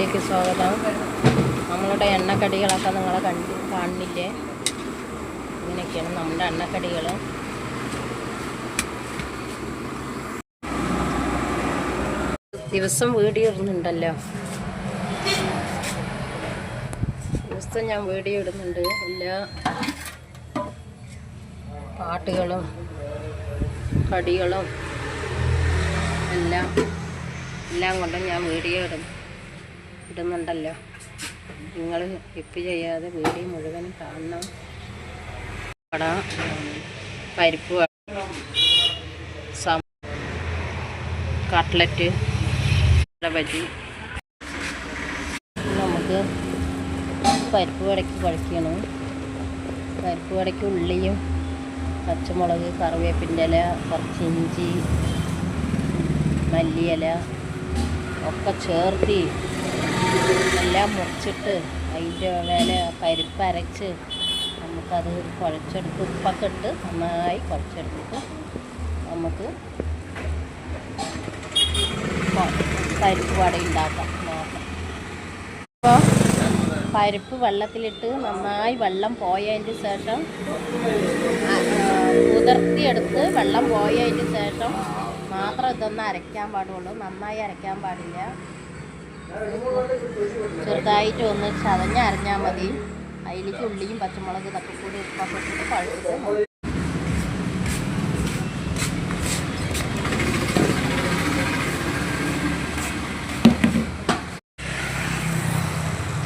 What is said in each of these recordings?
വീഡിയോയിലേക്ക് സ്വാഗതം. നമ്മളുടെ എണ്ണക്കടികളൊക്കെ നിങ്ങളെ കണ്ട് കാണുന്നില്ലേ ഇങ്ങനെയൊക്കെയാണ് നമ്മുടെ എണ്ണക്കടികൾ ദിവസം വീഡിയോ ഇടുന്നുണ്ടല്ലോ ദിവസം ഞാൻ വീഡിയോ ഇടുന്നുണ്ട് എല്ലാ പാട്ടുകളും കടികളും എല്ലാം എല്ലാം കൊണ്ടും ഞാൻ വീഡിയോ ഇടും ഇടുന്നുണ്ടല്ലോ. നിങ്ങൾ ഇപ്പ് ചെയ്യാതെ വീഡിയോ മുഴുവൻ കാണണം. വട പരിപ്പ് കട്ട്ലറ്റ് ബജി നമുക്ക് പരിപ്പ് വടക്ക് കുഴക്കണം പരിപ്പ് വടക്ക് ഉള്ളിയും പച്ചമുളക് കറിവേപ്പിന്റെ ഇല കുറച്ച് ഇഞ്ചി മല്ലിയില ഒക്കെ ചേർത്തി എല്ലാം മുറിച്ചിട്ട് അതിന്റെ മേലെ പരിപ്പ് അരച്ച് നമുക്കത് കുഴച്ചെടുത്ത് ഉപ്പൊക്കെ ഇട്ട് നന്നായി കുഴച്ചെടുത്തിട്ട് നമുക്ക് പരിപ്പ് വട ഉണ്ടാക്കാം. അപ്പോൾ പരിപ്പ് വെള്ളത്തിലിട്ട് നന്നായി വെള്ളം പോയതിന് ശേഷം കുതിർത്തിയെടുത്ത് വെള്ളം പോയതിന് ശേഷം മാത്രം ഇതൊന്നും അരയ്ക്കാൻ പാടുള്ളൂ. നന്നായി അരയ്ക്കാൻ പാടില്ല. ചെറുതായിട്ട് ഒന്ന് ചതഞ്ഞ് അരഞ്ഞാൽ മതി. അതിലേക്ക് ഉള്ളിയും പച്ചമുളക് ഇതൊക്കെ കൂടി ഉപ്പൊക്കെ പഴുത്ത്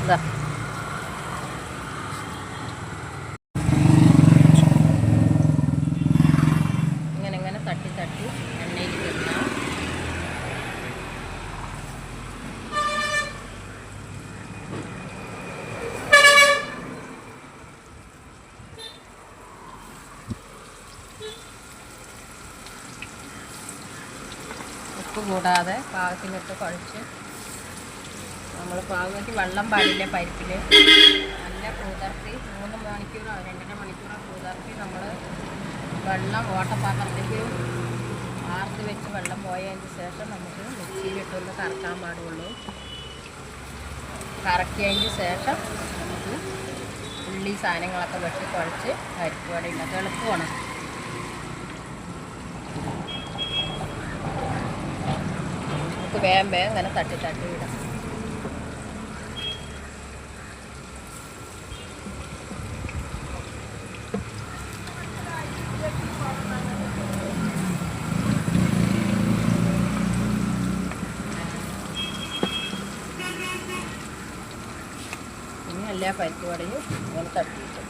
ഇതാ ഇങ്ങനെ ഇങ്ങനെ തട്ടി തട്ടി എണ്ണയിൽ ഇടണം ഉപ്പ് കൂടാതെ പാകത്തിനിട്ട് കുഴച്ച് നമ്മൾ പാകത്തിന് വെള്ളം പാടില്ല പരിപ്പിൽ. നല്ല കൂതർത്തി മൂന്ന് മണിക്കൂറോ രണ്ടര മണിക്കൂറോ കൂതർത്തി നമ്മൾ വെള്ളം ഓട്ടപാത്രത്തേക്ക് ആർത്ത് വെച്ച് വെള്ളം പോയതിന് ശേഷം നമുക്ക് മിക്സിയിലിട്ടൊന്ന് കറക്കാൻ പാടുള്ളൂ. കറക്കിയതിന് ശേഷം നമുക്ക് ഉള്ളി സാധനങ്ങളൊക്കെ വെട്ടി കുഴച്ച് പരിപ്പ് വട ഉണ്ടാക്കുക എളുപ്പമാണ് നമുക്ക് വേഗം വേഗം ഇങ്ങനെ തട്ടി തട്ടി വിടാം എല്ലാ പരിപ്പ് ഇങ്ങനെ തട്ടിയിട്ട്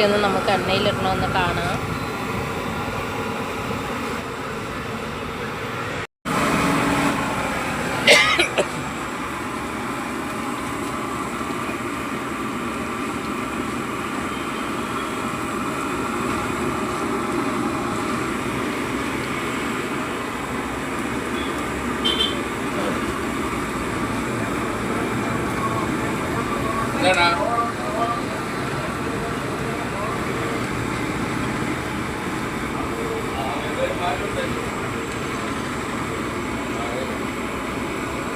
ഒന്ന് നമുക്ക് എണ്ണയിലിടണമെന്ന് കാണാം.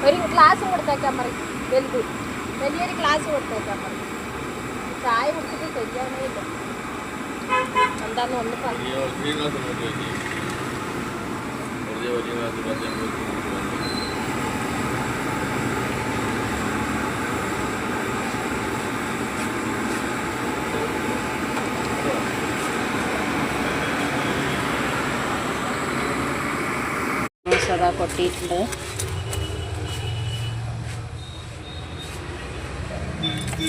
ഒരു ഗ്ലാസ് കൊടുത്തേക്കാൻ പറയും. വലുത്. വലിയൊരു ഗ്ലാസ് കൊടുത്തേക്കാൻ പറയും. ചായ കുടിച്ചിട്ട് ശരിയാണേ ഇല്ല. എന്താന്ന് ഒന്ന് പറയും. സദാ കൊട്ടിയിട്ടുണ്ട് താത്ത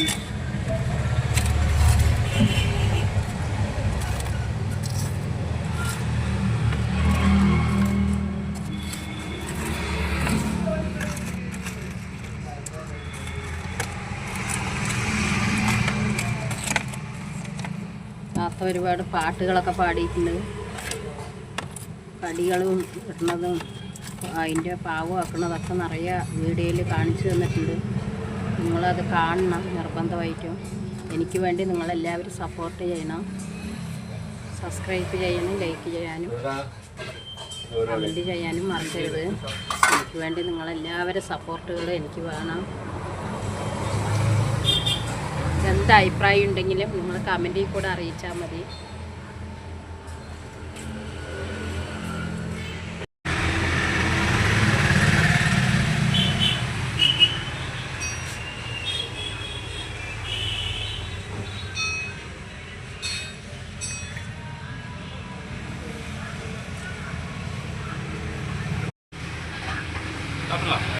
ഒരുപാട് പാട്ടുകളൊക്കെ പാടിയിട്ടുണ്ട്. കടികളും ഇടുന്നതും അതിന്റെ പാവം ആക്കണതൊക്കെ നിറയെ വീഡിയോയിൽ കാണിച്ചു തന്നിട്ടുണ്ട്. നിങ്ങളത് കാണണം നിർബന്ധമായിട്ടും. എനിക്ക് വേണ്ടി നിങ്ങളെല്ലാവരും സപ്പോർട്ട് ചെയ്യണം. സബ്സ്ക്രൈബ് ചെയ്യണം ലൈക്ക് ചെയ്യാനും കമന്റ് ചെയ്യാനും മറക്കരുത്. എനിക്ക് വേണ്ടി നിങ്ങളെല്ലാവരും സപ്പോർട്ടുകൾ എനിക്ക് വേണം. എന്ത് അഭിപ്രായം ഉണ്ടെങ്കിലും നിങ്ങൾ കമന്റിൽ കൂടെ അറിയിച്ചാൽ മതി.